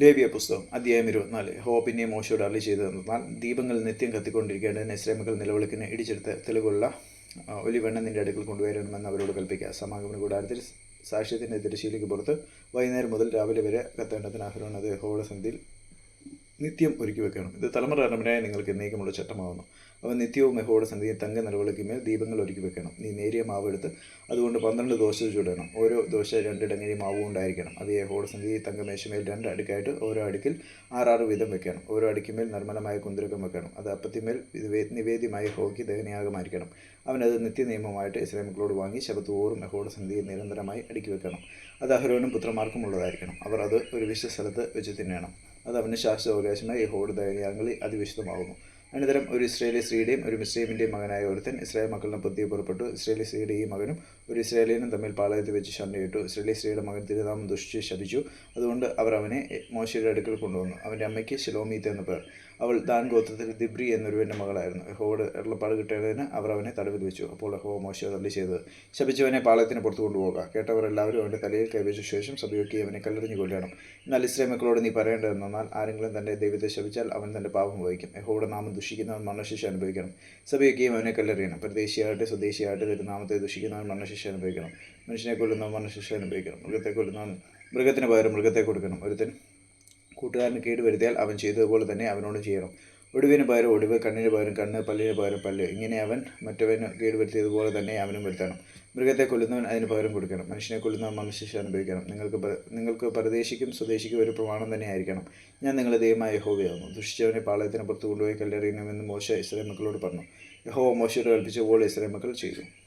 ലേവിയ പുസ്തകം അധ്യായം ഇരുപത്തിനാല്. ഹോ പിന്നെ മോശയോട് അള്ളി ചെയ്തു തന്നാൽ ദീപങ്ങൾ നിത്യം കത്തിക്കൊണ്ടിരിക്കേണ്ടതിന് ഇസ്രേമകൾ നിലവിളിക്കുന്ന ഇടിച്ചെടുത്ത് തെളിവുള്ള ഒലിവെണ്ണ നിന്റെ അടുക്കൽ കൊണ്ടുവരണമെന്ന് അവരോട് കൽപ്പിക്കുക. സമാഗമന കൂടാരത്തിൽ സാക്ഷ്യത്തിന്റെ തിരശ്ശീലയ്ക്ക് പുറത്ത് വൈകുന്നേരം മുതൽ രാവിലെ വരെ കത്തേണ്ടതിന് അഹ്റോൺ അത് യഹോവയുടെ സന്ധിയിൽ നിത്യം ഒരുക്കി വെക്കണം. ഇത് തലമുറ തലമുറയായി നിങ്ങൾക്ക് എന്നേക്കുമുള്ള ചട്ടമാകുന്നു അവൻ നിത്യവും മെഹോടെ സംഗതി തങ്ക നിലവിളിക്കുമേൽ ദീപങ്ങൾ ഒരുക്കി വെക്കണം. നീ നേരിയ മാവ് എടുത്ത് അതുകൊണ്ട് പന്ത്രണ്ട് ദോശ ചുടണം. ഓരോ ദോശ രണ്ടിടങ്ങഴി മാവും ഉണ്ടായിരിക്കണം. അത് യഹോയുടെ സന്ധിയിൽ തങ്കമേശമേൽ രണ്ട് അടുക്കായിട്ട് ഓരോ അടുക്കിൽ ആറാറ് വീതം വെക്കണം. ഓരോ അടുക്കിന്മേൽ നിർമ്മലമായ കുന്തിരക്കം വെക്കണം. അത് അപ്പത്തിമേൽ നിവേദ്യമായി ഹോക്കി ദഹനയാഗമായിരിക്കണം. അവനത് നിത്യനിയമമായിട്ട് ഇസ്ലാമിക്കളോട് വാങ്ങി ശബത്തോറും യഹോയുടെ സന്ധിയിൽ നിരന്തരമായി അടുക്കി വെക്കണം. അത് അഹരോനും പുത്രന്മാർക്കും ഉള്ളതായിരിക്കണം അവർ അത് ഒരു വിശ്വസ്ഥലത്ത് വെച്ച് തിന്നണം. അത് അവന് ശാശ്വതാവകാശമായി യഹോയുടെ ദഹനയാഗങ്ങളിൽ അതിവിശുദ്ധമാകുന്നു അനന്തരം ഒരു ഇസ്രയേലി സ്ത്രീയുടെയും ഒരു മുസ്ലീമിന്റെയും മകനായ ഒരുത്തൻ ഇസ്രായേൽ മക്കളുടെ പുതിയ പുറപ്പെട്ടു. ഇസ്രയേലി സ്ത്രീയുടെ ഈ മകനും ഒരു ഇസ്രേലിയനും തമ്മിൽ പാളയത്തിൽ വെച്ച് ശണ്ടയിട്ടു ഇസ്രയേലി സ്ത്രീയുടെ മകൻ തിരുനാമം ദുഷിച്ച് ശപിച്ചു. അതുകൊണ്ട് അവർ അവനെ മോശയുടെ അടുക്കൽ കൊണ്ടുവന്നു. അവന്റെ അമ്മയ്ക്ക് ശിലോമീത്ത് എന്ന പേർ. അവൾ ദാൻ ഗോത്രത്തിൽ ദിബ്രി എന്നൊരുവന്റെ മകളായിരുന്നു. യഹോവോട് എള്ളപ്പാട് കിട്ടേണ്ടതിന് അവർ അവനെ തടവിൽ വെച്ചു. അപ്പോൾ യഹോ മോശം തള്ളി ചെയ്തത് ശപിച്ചവനെ പാളയത്തിന് പുറത്തു കൊണ്ടുപോകുക കേട്ടവർ എല്ലാവരും അവന്റെ തലയിൽ കൈവച്ച ശേഷം സഭയൊക്കെ അവനെ കല്ലെറിഞ്ഞു കൊല്ലണം എന്നാൽ ഇസ്രേ മക്കളോട് നീ പറയേണ്ടതെന്നാൽ ആരെങ്കിലും തന്റെ ദൈവത്തെ ശപിച്ചാൽ അവൻ തന്റെ പാപം വഹിക്കും. യഹോയുടെ നാമം ദുഷിക്കുന്നവൻ മരണശിക്ഷ അനുഭവിക്കണം. സഭയൊക്കെയും അവനെ കല്ലെറിയണം. പ്രദേശിയായിട്ട് സ്വദേശിയായിട്ട് തിരുനാമത്തെ ദുഷിക്കുന്നവൻ മരണശിക്ഷ അനുഭവിക്കണം. മനുഷ്യനെ കൊല്ലുന്നവൻ മരണശിക്ഷ അനുഭവിക്കണം. മൃഗത്തെ കൊല്ലുന്നവൻ മൃഗത്തിന് പകരം മൃഗത്തെ കൊടുക്കണം. ഒരുത്തൻ കൂട്ടുകാരന് കേട് വരുത്തിയാൽ അവൻ ചെയ്തതുപോലെ തന്നെ അവനോട് ചെയ്യണം. ഒടുവിന് പകരം ഒടുവ് കണ്ണിന് പകരം കണ്ണ് പല്ലിന് പകരം പല്ല്. ഇങ്ങനെ അവൻ മറ്റവന് കേട് വരുത്തിയതുപോലെ തന്നെ അവനും വരുത്തണം. മൃഗത്തെ കൊല്ലുന്നവൻ അതിന് പകരം കൊടുക്കണം. മനുഷ്യനെ കൊല്ലുന്നവൻ മനുഷ്യശിക്ഷ അനുഭവിക്കണം. നിങ്ങൾക്ക് നിങ്ങൾക്ക് പരദേശിക്കും സ്വദേശിക്കും ഒരു പ്രമാണം തന്നെ ആയിരിക്കണം. ഞാൻ നിങ്ങളെ ദൈവമായ യഹോവയാകുന്നു. ദുഷിച്ചവനെ പാളയത്തിന് പുറത്ത് കൊണ്ടുപോയി കല്ലെറിയണമെന്ന് മോശ ഇസ്രായേൽ മക്കളോട് പറഞ്ഞു. യഹോവ മോശയോട് കൽപ്പിച്ചപ്പോൾ ഇസ്രായേൽ മക്കൾ ചെയ്തു.